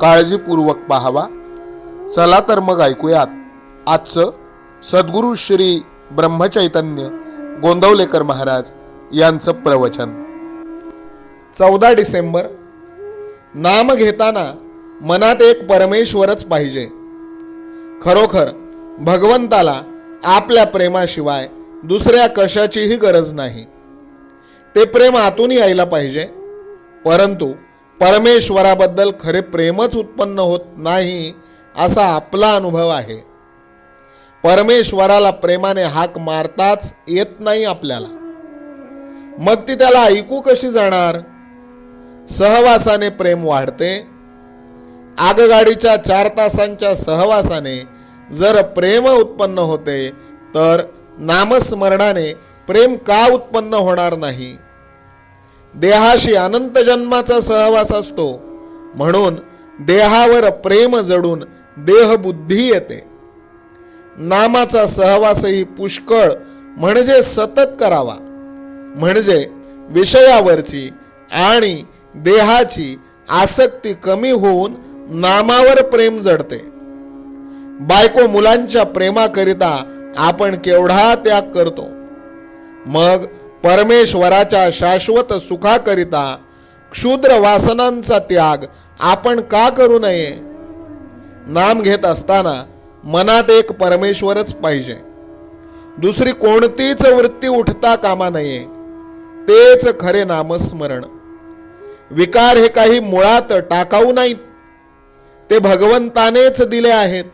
काळजीपूर्वक पाहावा. चला तर मग ऐकूयात. आजचं सद्गुरू श्री ब्रह्मचैतन्य गोंदवलेकर महाराज यांचं प्रवचन. चौदा डिसेंबर. नाम घेताना मनात एक परमेश्वरच पाहिजे. खरोखर भगवंताला आपल्या प्रेमाशिवाय दुसऱ्या कशाचीही गरज नाही. ते प्रेम आतून यायला पाहिजे. परंतु परमेश्वराबद्दल खरे प्रेमच उत्पन्न होत नाही असा आपला अनुभव आहे. परमेश्वराला प्रेमाने हाक मारताच येत नाही आपल्याला. मग ती त्याला ऐकू कशी जाणार? सहवासाने प्रेम वाढते. आगगाडीच्या चार तासांच्या सहवासाने जर प्रेम उत्पन्न होते तर नामस्मरणाने प्रेम का उत्पन्न होणार नाही? देहाशी अनंत जन्माचा सहवास असतो. म्हणून देहावर प्रेम जडून देहबुद्धी येते. नामाचा सहवासही पुष्कळ म्हणजे सतत करावा. म्हणजे विषयावरची आणि देहाची आसक्ती कमी होऊन नामावर प्रेम जडते. बायको मुलांच्या प्रेमाकरिता आपण केवढा त्याग करतो. मग परमेश्वराच्या शाश्वत सुखाकरिता क्षुद्र वासनांचा त्याग आपण का करू नये? नाम घेत असताना मनात एक परमेश्वरच पाहिजे. दुसरी कोणतीच वृत्ती उठता कामा नये. तेच खरे नामस्मरण. विकार हे काही मुळात टाकाऊ नाहीत. ते भगवंतानेच दिले आहेत.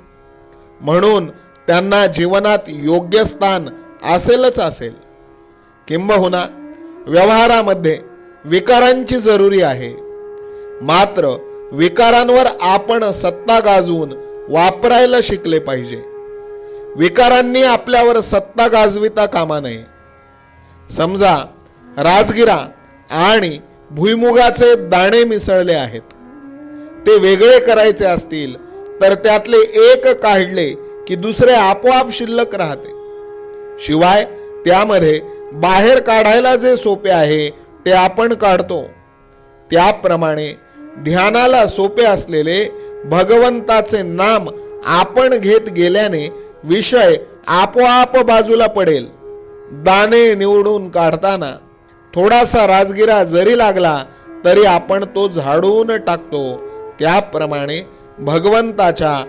म्हणून त्यांना जीवनात योग्य स्थान असेलच असेल. किंबहुना व्यवहारामध्ये विकारांची जरुरी आहे. मात्र विकारांवर आपण सत्ता गाजवून वापरायला शिकले पाहिजे. विकारांनी आपल्यावर सत्ता गाजविता कामा नये. समजा राजगिरा आणि भुईमुगाचे दाणे मिसळले आहेत. ते वेगळे करायचे असतील तर त्यातले एक काढले की दुसरे आपोआप शिल्लक राहते. शिवाय त्यामध्ये बाहेर काढायला जे सोपे आहे ते आपण काढतो. त्याप्रमाणे ध्यानाला सोपे असलेले भगवंताचे नाम आपण घेत गेल्याने विषय आपोआप बाजूला पडेल. दाणे निवडून काढताना थोडासा राजगिरा जरी लागला तरी आपण तो झाडून टाकतो. त्याप्रमाणे भगवंताच्या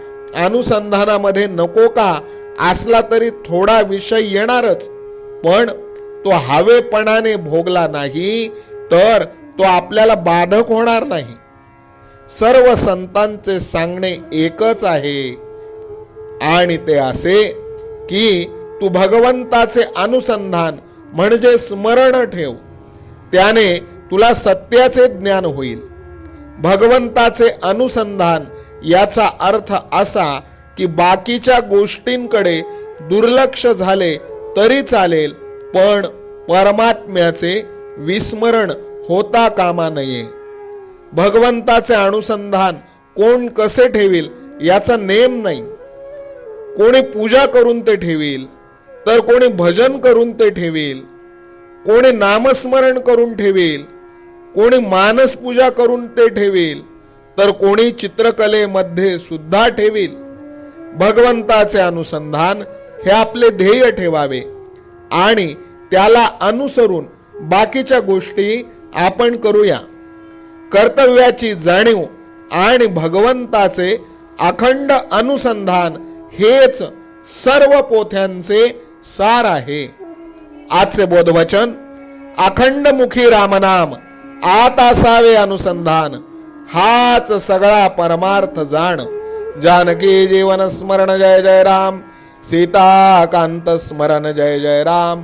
अनुसंधानामध्ये नको का? असला तरी थोडा विषय येणारच. पण तो हवेपणाने भोगला नाही तर तो आपल्याला बाधक होणार नाही. सर्व संतांचे सांगणे एकच आहे. आणि ते असे की तू भगवंताचे अनुसंधान म्हणजे स्मरण ठेव. त्याने तुला सत्याचे ज्ञान होईल. भगवंताचे अनुसंधान याचा अर्थ असा की बाकीच्या गोष्टींकडे दुर्लक्ष झाले तरी चालेल पण परमात्म्याचे विस्मरण होता कामा नये. भगवंताचे अनुसंधान कोण कसे ठेवील याचा नेम नाही. कोणी पूजा करून ते ठेवील तर कोणी भजन करून ते ठेवील कोणी नामस्मरण करून ठेवील कोणी मानस पूजा करून ते ठेवील तर कोणी चित्रकलेमध्ये सुद्धा ठेवील. भगवंताचे अनुसंधान हे आपले ध्येय ठेवावे आणि त्याला अनुसरून बाकीच्या गोष्टी आपण करूया. कर्तव्याची जाणीव आणि भगवंताचे अखंड अनुसंधान हेच सर्व पोथ्यांचे सार आहे. आजचे बोधवचन अखंड मुखी रामनाम आत असावे अनुसंधान हाच सगळा परमार्थ जाण. जानकी जीवन स्मरण जय जय राम. सीता कांत स्मरण जय जय राम.